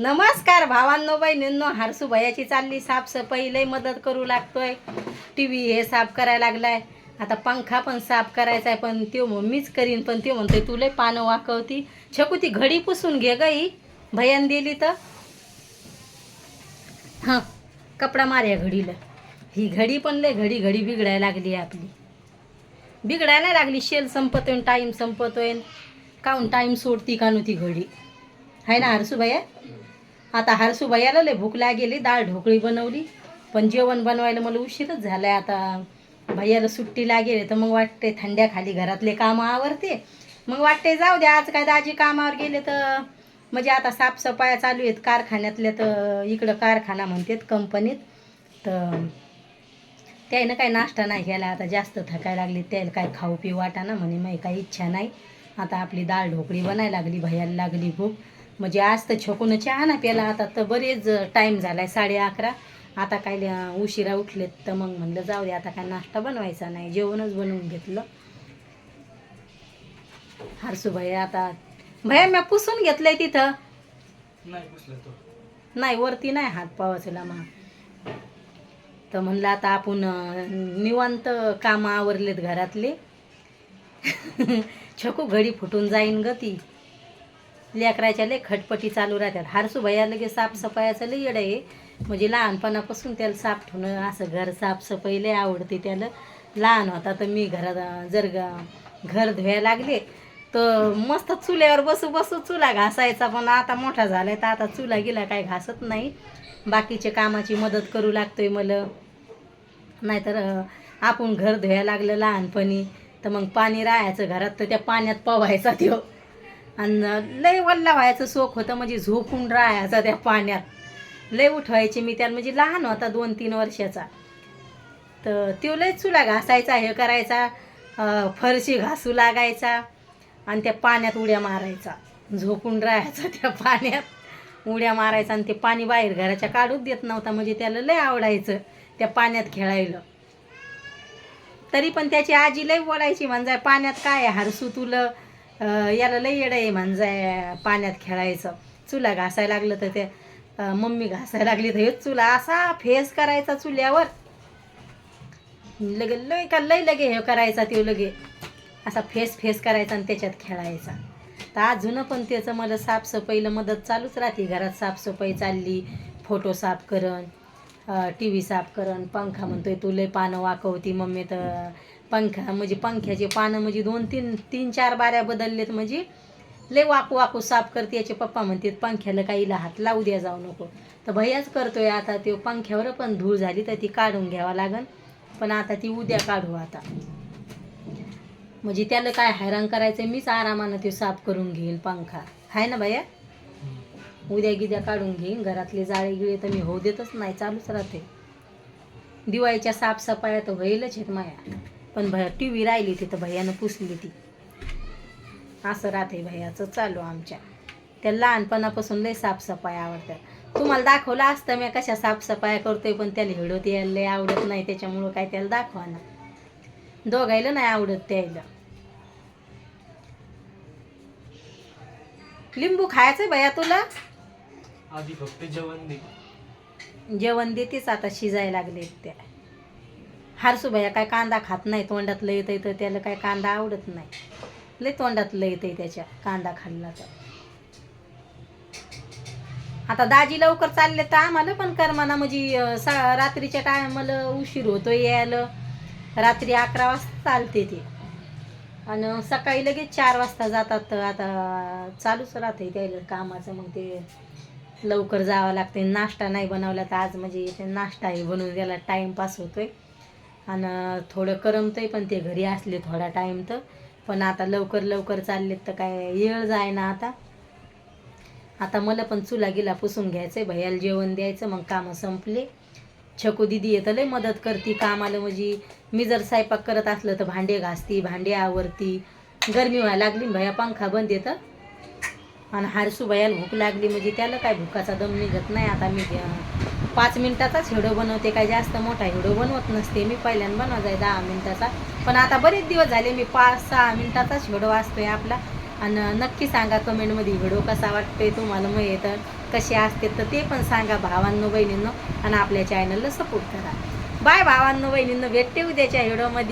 नमस्कार भावांनो बहिणींनो हारसू भयाची चालली साफसफाई लई मदत करू लागतोय. टी व्ही हे साफ करायला लागलाय. आता पंखा पण साफ करायचा आहे पण त्यो मग मीच करीन पण त्यो म्हणतोय तू लय पानं वाकवती. छकू ती घडी पुसून घे गई भयान दिली तर. हां कपडा मार या घडीला. ही घडी पण लय घडी घडी बिघडायला लागली आहे आपली. बिघडायला नाही लागली शेल संपतोय टाईम संपतोय. काऊन टाईम सोडती का ती घडी? आहे ना हरसू भैया आता हरसू भैयाला लय भूक लागेली डाळ ढोकळी बनवली. पण जेवण बनवायला मला उशीरच झालाय आता. भैयाला सुट्टी लागेल तर मग वाटते थंड्याखाली घरातले कामं आवरते. मग वाटते जाऊ दे आज काय दाजी कामावर गेले तर. म्हणजे आता साफसफाया चालू आहेत कारखान्यातल्या तर इकडं कारखाना म्हणतात कंपनीत. तर त्यानं काही नाश्ता नाही केला आता जास्त थकायला लागली त्याला काय खाऊ पिऊ वाटाना म्हणे मग काही इच्छा नाही. आता आपली डाळ ढोकळी बनायला लागली भैयाला लागली भूक. म्हणजे आज तर छकून चहा ना प्याला आता तर बरेच टाईम झालाय साडे अकरा. आता काय उशिरा उठलेत तर मग म्हणलं जाऊ दे आता काय नाश्ता बनवायचा नाही. जेवणच बनवून घेतलं. हरसू भैया आता भैया मी पुसून घेतलंय तिथं. नाही पुसला तो. नाही वरती नाही हात पावाचला मग तर म्हणलं आता आपण निवांत कामं आवरलेत घरातले. छकू घडी फुटून जाईन ग ती. लेकराच्या लय खटपटी चालू राहतात. हारसू भैया लगेच साफसफायाचं लय येडं आहे. म्हणजे लहानपणापासून त्याला साफ ठेवणं असं घर साफसफाई लय आवडते त्याला. लहान होता तर मी घरात जर ग- घर धुवायला लागले तर मस्त चुल्यावर बसू बसू चुला घासायचा. पण आता मोठा झालाय तर आता चुला गेला काय घासत नाही. बाकीच्या कामाची मदत करू लागतोय मला. नाहीतर आपण घर धुवायला लागलं लहानपणी तर मग पाणी राहायचं घरात तर त्या पाण्यात पवायचा त्यो आणि लय वल्ला व्हायचं सोख होतं म्हणजे झोपून राहायचा त्या पाण्यात. लय उठवायचे मी त्याला म्हणजे लहान होता दोन तीन वर्षाचा. तर तो लय चुला घासायचा हे करायचा फरशी घासू लागायचा आणि त्या पाण्यात उड्या मारायचा. झोपून राहायचा त्या पाण्यात. उड्या मारायचा आणि ते पाणी बाहेर घराच्या काढूच देत नव्हता म्हणजे त्याला लय आवडायचं त्या पाण्यात खेळायला. तरी पण त्याची आजी लय बोलायची म्हणजे पाण्यात काय आहे हरसू तुला? याला लई येडं आहे म्हणजे पाण्यात खेळायचं. चुला घासायला लागलं तर ते मम्मी घासायला लागली तर हे चुला असा फेस करायचा चुल्यावर. लगे लय का लय लगे हे करायचा ते लगे. असा फेस फेस करायचा आणि त्याच्यात खेळायचा. तर अजून पण त्याचं मला साफसफाईला मदत चालूच राहते. घरात साफसफाई चालली फोटो साफ करण. टी व्ही साफ करण पंखा म्हणतोय तू लय पानं वाकवती मम्मी तर. पंखा म्हणजे पंख्याचे पानं म्हणजे दोन तीन तीन चार बाऱ्या बदललेत म्हणजे लय वाकू वाकू साफ करते. याचे पप्पा म्हणतात पंख्याला काहीला हात लावू द्या जाऊ नको. तर भैयाच करतोय आता ते पंख्यावर पण धूळ झाली तर ती काढून घ्यावा लागन. पण आता ती उद्या काढू आता. म्हणजे त्याला काय हैराण करायचं मीच आरामानं ते साफ करून घेईल पंखा. आहे ना भैया? उद्या गिद्या काढून घेईन घरातले जाळे गिळे तर मी होऊ देतच नाही चालूच राहते. दिवाळीच्या साफसफाया तर होईलच आहेत माया पण भया टी व्ही राहिली तिथं भैयानं पुसली ती. असं राहते भैयाचं चालू आमच्या. त्या लहानपणापासून लय साफसफाई आवडतात. तुम्हाला दाखवलं असतं मी कशा साफसफाया करतोय पण त्याला हिडोत यायला लय आवडत नाही त्याच्यामुळं काय त्याला दाखवा ना. दोघायला नाही आवडत त्याला लिंबू खायचं भैया तुला? आधी फक्त जेवण दे. जेवण देतेच आता शिजायला लागले त्या. हारसू भैया काय कांदा खात नाही तोंडातलं येतं तर त्याला काय कांदा आवडत नाही. लय तोंडातलं येतंय त्याच्या कांदा खाल्ला तर आता दाजी लवकर चालले तर आम्हाला पण करमाना म्हणजे स सा रात्रीच्या टायमाला उशीर होतो यायला. रात्री अकरा वाजता चालते ते. आणि सकाळी लगेच चार वाजता जातात तर आता चालूच राहते त्याला कामाचं मग ते लवकर जावं लागते नाश्ता नाही बनवला तर आज म्हणजे ते नाश्ताही बनवून गेला टाईमपास होतोय. आणि थोडं करमतंय पण ते घरी असले थोडा टाईम तर. पण आता लवकर लवकर चाललेत तर काय येळ जाय ना आता. आता मला पण चुला गिला पुसून घ्यायचंय. भैयाला जेवण द्यायचं मग कामं संपले. छकू दिदी येतं लय मदत करते कामाला. म्हणजे मी जर स्वयंपाक करत असलं तर भांडे घासती भांडे आवरती. गरमी व्हायला लागली भैया पंखा बंद येतं आणि हारसू भूक लागली म्हणजे त्याला काय भुकाचा दम निघत नाही. आता मी पाच मिनिटाचाच हिडो बनवते. काय जास्त मोठा हिडो बनवत नसते. मी पहिल्यांदा बनवायचा आहे दहा मिनिटाचा. पण आता बरेच दिवस झाले मी पाच सहा मिनिटाचाच हिडो असतोय आपला. आणि नक्की सांगा कमेंटमध्ये व्हिडिओ कसा वाटतोय तुम्हाला मग तर. कसे असते तर ते पण सांगा भावांनो बहिणींनो. आणि आपल्या चॅनलला सपोर्ट करा. बाय भावांनो बहिणींनो. भेटते उद्याच्या व्हिडिओमध्ये